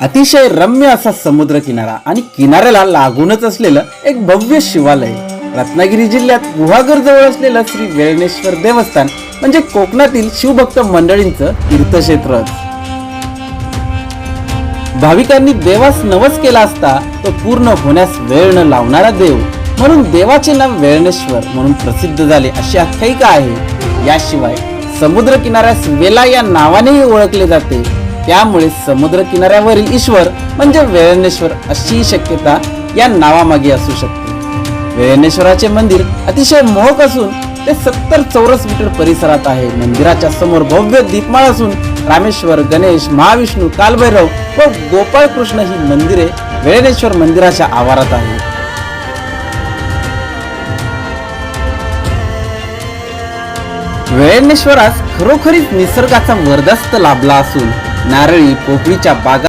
अतिशय रम्य असा समुद्र किनारा आणि किनाऱ्याला लागूनच असलेलं एक भव्य शिवालय. रत्नागिरी जिल्ह्यात गुहागर जवळ असलेलं श्री वेळणेश्वर देवस्थान म्हणजे कोकणातील शिवभक्त मंडळींचं तीर्थक्षेत्र. भाविकांनी देवास नवस केला असता तो पूर्ण होण्यास वेळ न लावणारा देव म्हणून देवाचे नाव वेळणेश्वर म्हणून प्रसिद्ध झाले अशी आख्यायिका आहे. याशिवाय समुद्र किनाऱ्यास वेला या नावानेही ओळखले जाते. त्यामुळे समुद्र किनाऱ्यावरील ईश्वर म्हणजे वेळणेश्वर अशी शक्यता या नावामागे असू शकते. वेळणेश्वराचे मंदिर अतिशय मोहक असून ते सत्तर चौरस मीटर परिसरात आहे. मंदिराच्या समोर भव्य दीपमाळ असून रामेश्वर गणेश महाविष्णू कालभैरव व गोपाळ कृष्ण ही मंदिरे वेळणेश्वर मंदिराच्या आवारात आहेत. वेळणेश्वरास खरोखरीच निसर्गाचा वरदस्त लाभला असून नारळी पोफळीच्या बागा